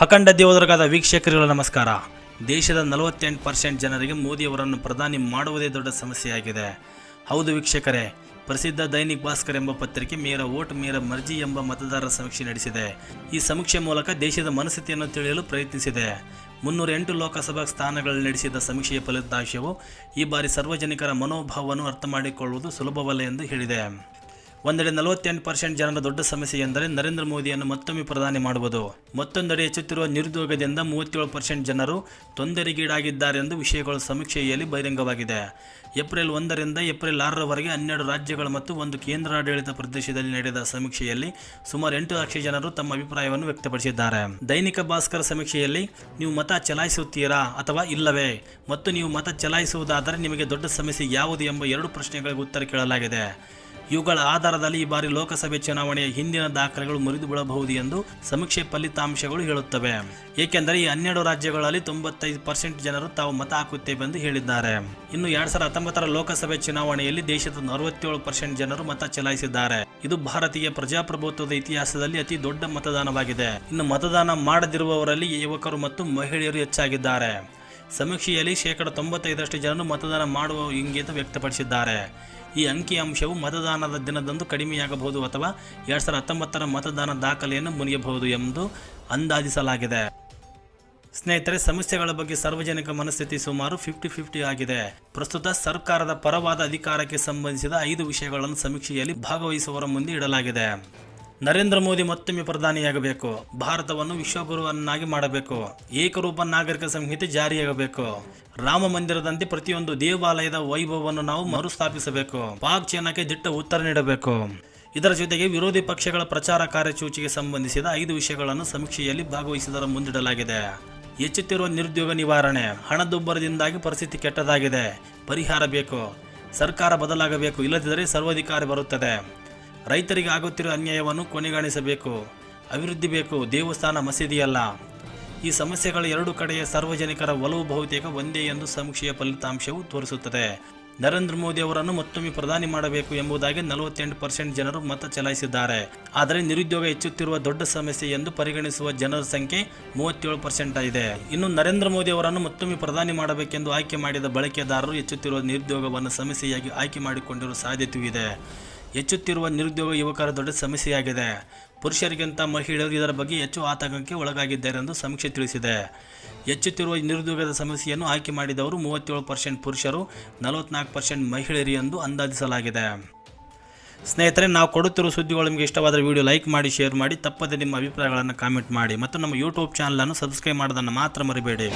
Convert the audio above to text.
ಅಖಂಡ ದೇವದುರ್ಗದ ವೀಕ್ಷಕರುಗಳ ನಮಸ್ಕಾರ. ದೇಶದ ನಲವತ್ತೆಂಟು ಪರ್ಸೆಂಟ್ ಜನರಿಗೆ ಮೋದಿಯವರನ್ನು ಪ್ರಧಾನಿ ಮಾಡುವುದೇ ದೊಡ್ಡ ಸಮಸ್ಯೆಯಾಗಿದೆ. ಹೌದು ವೀಕ್ಷಕರೇ, ಪ್ರಸಿದ್ಧ ದೈನಿಕ್ ಭಾಸ್ಕರ್ ಎಂಬ ಪತ್ರಿಕೆ ಮೇರ ವೋಟ್ ಮೇರ ಮರ್ಜಿ ಎಂಬ ಮತದಾರರ ಸಮೀಕ್ಷೆ ನಡೆಸಿದೆ. ಈ ಸಮೀಕ್ಷೆ ಮೂಲಕ ದೇಶದ ಮನಸ್ಥಿತಿಯನ್ನು ತಿಳಿಯಲು ಪ್ರಯತ್ನಿಸಿದೆ. ಮುನ್ನೂರ ಎಂಟು ಲೋಕಸಭಾ ಸ್ಥಾನಗಳಲ್ಲಿ ನಡೆಸಿದ ಸಮೀಕ್ಷೆಯ ಫಲಿತಾಂಶವು ಈ ಬಾರಿ ಸಾರ್ವಜನಿಕರ ಮನೋಭಾವವನ್ನು ಅರ್ಥ ಮಾಡಿಕೊಳ್ಳುವುದು ಸುಲಭವಲ್ಲ ಎಂದು ಹೇಳಿದೆ. ಒಂದೆಡೆ ನಲವತ್ತೆಂಟು ಪರ್ಸೆಂಟ್ ಜನರ ದೊಡ್ಡ ಸಮಸ್ಯೆ ಎಂದರೆ ನರೇಂದ್ರ ಮೋದಿಯನ್ನು ಮತ್ತೊಮ್ಮೆ ಪ್ರಧಾನಿ ಮಾಡುವುದು. ಮತ್ತೊಂದೆಡೆ ಹೆಚ್ಚುತ್ತಿರುವ ನಿರುದ್ಯೋಗದಿಂದ ಮೂವತ್ತೇಳು ಪರ್ಸೆಂಟ್ ಜನರು ತೊಂದರೆಗೀಡಾಗಿದ್ದಾರೆ ಎಂದು ವಿಷಯಗಳು ಸಮೀಕ್ಷೆಯಲ್ಲಿ ಬಹಿರಂಗವಾಗಿದೆ. ಏಪ್ರಿಲ್ ಒಂದರಿಂದ ಏಪ್ರಿಲ್ ಆರರವರೆಗೆ ಹನ್ನೆರಡು ರಾಜ್ಯಗಳು ಮತ್ತು ಒಂದು ಕೇಂದ್ರಾಡಳಿತ ಪ್ರದೇಶದಲ್ಲಿ ನಡೆದ ಸಮೀಕ್ಷೆಯಲ್ಲಿ ಸುಮಾರು ಎಂಟು ಲಕ್ಷ ಜನರು ತಮ್ಮ ಅಭಿಪ್ರಾಯವನ್ನು ವ್ಯಕ್ತಪಡಿಸಿದ್ದಾರೆ. ದೈನಿಕ ಭಾಸ್ಕರ್ ಸಮೀಕ್ಷೆಯಲ್ಲಿ, ನೀವು ಮತ ಚಲಾಯಿಸುತ್ತೀರಾ ಅಥವಾ ಇಲ್ಲವೇ? ಮತ್ತು ನೀವು ಮತ ಚಲಾಯಿಸುವುದಾದರೆ ನಿಮಗೆ ದೊಡ್ಡ ಸಮಸ್ಯೆ ಯಾವುದು ಎಂಬ ಎರಡು ಪ್ರಶ್ನೆಗಳಿಗೆ ಉತ್ತರ ಕೇಳಲಾಗಿದೆ. ಇವುಗಳ ಆಧಾರದಲ್ಲಿ ಈ ಬಾರಿ ಲೋಕಸಭೆ ಚುನಾವಣೆಯ ಹಿಂದಿನ ದಾಖಲೆಗಳು ಮುರಿದು ಬೀಳಬಹುದು ಎಂದು ಸಮೀಕ್ಷೆ ಫಲಿತಾಂಶಗಳು ಹೇಳುತ್ತವೆ. ಏಕೆಂದರೆ ಈ ಹನ್ನೆರಡು ರಾಜ್ಯಗಳಲ್ಲಿ ತೊಂಬತ್ತೈದು ಪರ್ಸೆಂಟ್ ಜನರು ತಾವು ಮತ ಹಾಕುತ್ತೇವೆ ಎಂದು ಹೇಳಿದ್ದಾರೆ. ಇನ್ನು ಎರಡ್ ಸಾವಿರದ ಹತ್ತೊಂಬತ್ತರ ಲೋಕಸಭೆ ಚುನಾವಣೆಯಲ್ಲಿ ದೇಶದ ಅರವತ್ತೇಳು ಪರ್ಸೆಂಟ್ ಜನರು ಮತ ಚಲಾಯಿಸಿದ್ದಾರೆ. ಇದು ಭಾರತೀಯ ಪ್ರಜಾಪ್ರಭುತ್ವದ ಇತಿಹಾಸದಲ್ಲಿ ಅತಿ ದೊಡ್ಡ ಮತದಾನವಾಗಿದೆ. ಇನ್ನು ಮತದಾನ ಮಾಡದಿರುವವರಲ್ಲಿ ಯುವಕರು ಮತ್ತು ಮಹಿಳೆಯರು ಹೆಚ್ಚಾಗಿದ್ದಾರೆ. ಸಮೀಕ್ಷೆಯಲ್ಲಿ ಶೇಕಡ ತೊಂಬತ್ತೈದರಷ್ಟು ಜನರು ಮತದಾನ ಮಾಡುವ ಇಂಗಿತ ವ್ಯಕ್ತಪಡಿಸಿದ್ದಾರೆ. ಈ ಅಂಕಿಅಂಶವು ಮತದಾನದ ದಿನದಂದು ಕಡಿಮೆಯಾಗಬಹುದು ಅಥವಾ ಎರಡ್ ಸಾವಿರದ ಹತ್ತೊಂಬತ್ತರ ಮತದಾನ ದಾಖಲೆಯನ್ನು ಮುನಿಯಬಹುದು ಎಂದು ಅಂದಾಜಿಸಲಾಗಿದೆ. ಸ್ನೇಹಿತರೆ, ಸಮಸ್ಯೆಗಳ ಬಗ್ಗೆ ಸಾರ್ವಜನಿಕ ಮನಸ್ಥಿತಿ ಸುಮಾರು ಫಿಫ್ಟಿ ಫಿಫ್ಟಿ ಆಗಿದೆ. ಪ್ರಸ್ತುತ ಸರ್ಕಾರದ ಪರವಾದ ಅಧಿಕಾರಕ್ಕೆ ಸಂಬಂಧಿಸಿದ ಐದು ವಿಷಯಗಳನ್ನು ಸಮೀಕ್ಷೆಯಲ್ಲಿ ಭಾಗವಹಿಸುವವರ ಮುಂದೆ ಇಡಲಾಗಿದೆ. ನರೇಂದ್ರ ಮೋದಿ ಮತ್ತೊಮ್ಮೆ ಪ್ರಧಾನಿಯಾಗಬೇಕು. ಭಾರತವನ್ನು ವಿಶ್ವಗುರುವನ್ನಾಗಿ ಮಾಡಬೇಕು. ಏಕರೂಪ ನಾಗರಿಕ ಸಂಹಿತೆ ಜಾರಿಯಾಗಬೇಕು. ರಾಮ ಮಂದಿರದಂತೆ ಪ್ರತಿಯೊಂದು ದೇವಾಲಯದ ವೈಭವವನ್ನು ನಾವು ಮರುಸ್ಥಾಪಿಸಬೇಕು. ಪಾಕ್ ಚೀನಾಕ್ಕೆ ದಿಟ್ಟ ಉತ್ತರ ನೀಡಬೇಕು. ಇದರ ಜೊತೆಗೆ ವಿರೋಧಿ ಪಕ್ಷಗಳ ಪ್ರಚಾರ ಕಾರ್ಯಸೂಚಿಗೆ ಸಂಬಂಧಿಸಿದ ಐದು ವಿಷಯಗಳನ್ನು ಸಮೀಕ್ಷೆಯಲ್ಲಿ ಭಾಗವಹಿಸಿದರ ಮುಂದಿಡಲಾಗಿದೆ. ಹೆಚ್ಚುತ್ತಿರುವ ನಿರುದ್ಯೋಗ ನಿವಾರಣೆ, ಹಣದುಬ್ಬರದಿಂದಾಗಿ ಪರಿಸ್ಥಿತಿ ಕೆಟ್ಟದಾಗಿದೆ. ಪರಿಹಾರ ಬೇಕು. ಸರ್ಕಾರ ಬದಲಾಗಬೇಕು. ಇಲ್ಲದಿದ್ದರೆ ಸರ್ವಾಧಿಕಾರಿ ಬರುತ್ತದೆ. ರೈತರಿಗೆ ಆಗುತ್ತಿರುವ ಅನ್ಯಾಯವನ್ನು ಕೊನೆಗಾಣಿಸಬೇಕು. ಅಭಿವೃದ್ಧಿ ಬೇಕು, ದೇವಸ್ಥಾನ ಮಸೀದಿಯಲ್ಲ. ಈ ಸಮಸ್ಯೆಗಳ ಎರಡು ಕಡೆಯ ಸಾರ್ವಜನಿಕರ ಒಲವು ಬಹುತೇಕ ಒಂದೇ ಎಂದು ಸಮೀಕ್ಷೆಯ ಫಲಿತಾಂಶವು ತೋರಿಸುತ್ತದೆ. ನರೇಂದ್ರ ಮೋದಿ ಅವರನ್ನು ಮತ್ತೊಮ್ಮೆ ಪ್ರಧಾನಿ ಮಾಡಬೇಕು ಎಂಬುದಾಗಿ ನಲವತ್ತೆಂಟು ಪರ್ಸೆಂಟ್ ಜನರು ಮತ ಚಲಾಯಿಸಿದ್ದಾರೆ. ಆದರೆ ನಿರುದ್ಯೋಗ ಹೆಚ್ಚುತ್ತಿರುವ ದೊಡ್ಡ ಸಮಸ್ಯೆ ಎಂದು ಪರಿಗಣಿಸುವ ಜನರ ಸಂಖ್ಯೆ ಮೂವತ್ತೇಳು ಪರ್ಸೆಂಟ್ ಇದೆ ಇನ್ನು ನರೇಂದ್ರ ಮೋದಿ ಅವರನ್ನು ಮತ್ತೊಮ್ಮೆ ಪ್ರಧಾನಿ ಮಾಡಬೇಕೆಂದು ಆಯ್ಕೆ ಮಾಡಿದ ಬಳಕೆದಾರರು ಹೆಚ್ಚುತ್ತಿರುವ ನಿರುದ್ಯೋಗವನ್ನು ಸಮಸ್ಯೆಯಾಗಿ ಆಯ್ಕೆ ಮಾಡಿಕೊಂಡಿರುವ ಸಾಧ್ಯತೆಯೂ ಇದೆ. ಹೆಚ್ಚುತ್ತಿರುವ ನಿರುದ್ಯೋಗ ಯುವಕರ ದೊಡ್ಡ ಸಮಸ್ಯೆಯಾಗಿದೆ. ಪುರುಷರಿಗಿಂತ ಮಹಿಳೆಯರು ಇದರ ಬಗ್ಗೆ ಹೆಚ್ಚು ಆತಂಕಕ್ಕೆ ಒಳಗಾಗಿದ್ದಾರೆ ಎಂದು ಸಮೀಕ್ಷೆ ತಿಳಿಸಿದೆ. ಹೆಚ್ಚುತ್ತಿರುವ ನಿರುದ್ಯೋಗದ ಸಮಸ್ಯೆಯನ್ನು ಆಯ್ಕೆ ಮಾಡಿದವರು ಮೂವತ್ತೇಳು ಪರ್ಸೆಂಟ್ ಪುರುಷರು, ನಲವತ್ನಾಲ್ಕು ಪರ್ಸೆಂಟ್ ಮಹಿಳೆಯರು ಎಂದು ಅಂದಾಜಿಸಲಾಗಿದೆ. ಸ್ನೇಹಿತರೆ, ನಾವು ಕೊಡುತ್ತಿರುವ ಸುದ್ದಿಗಳು ನಿಮಗೆ ಇಷ್ಟವಾದರೆ ವಿಡಿಯೋ ಲೈಕ್ ಮಾಡಿ, ಶೇರ್ ಮಾಡಿ, ತಪ್ಪದೆ ನಿಮ್ಮ ಅಭಿಪ್ರಾಯಗಳನ್ನು ಕಾಮೆಂಟ್ ಮಾಡಿ. ಮತ್ತು ನಮ್ಮ ಯೂಟ್ಯೂಬ್ ಚಾನಲನ್ನು ಸಬ್ಸ್ಕ್ರೈಬ್ ಮಾಡೋದನ್ನು ಮಾತ್ರ ಮರಿಬೇಡಿ.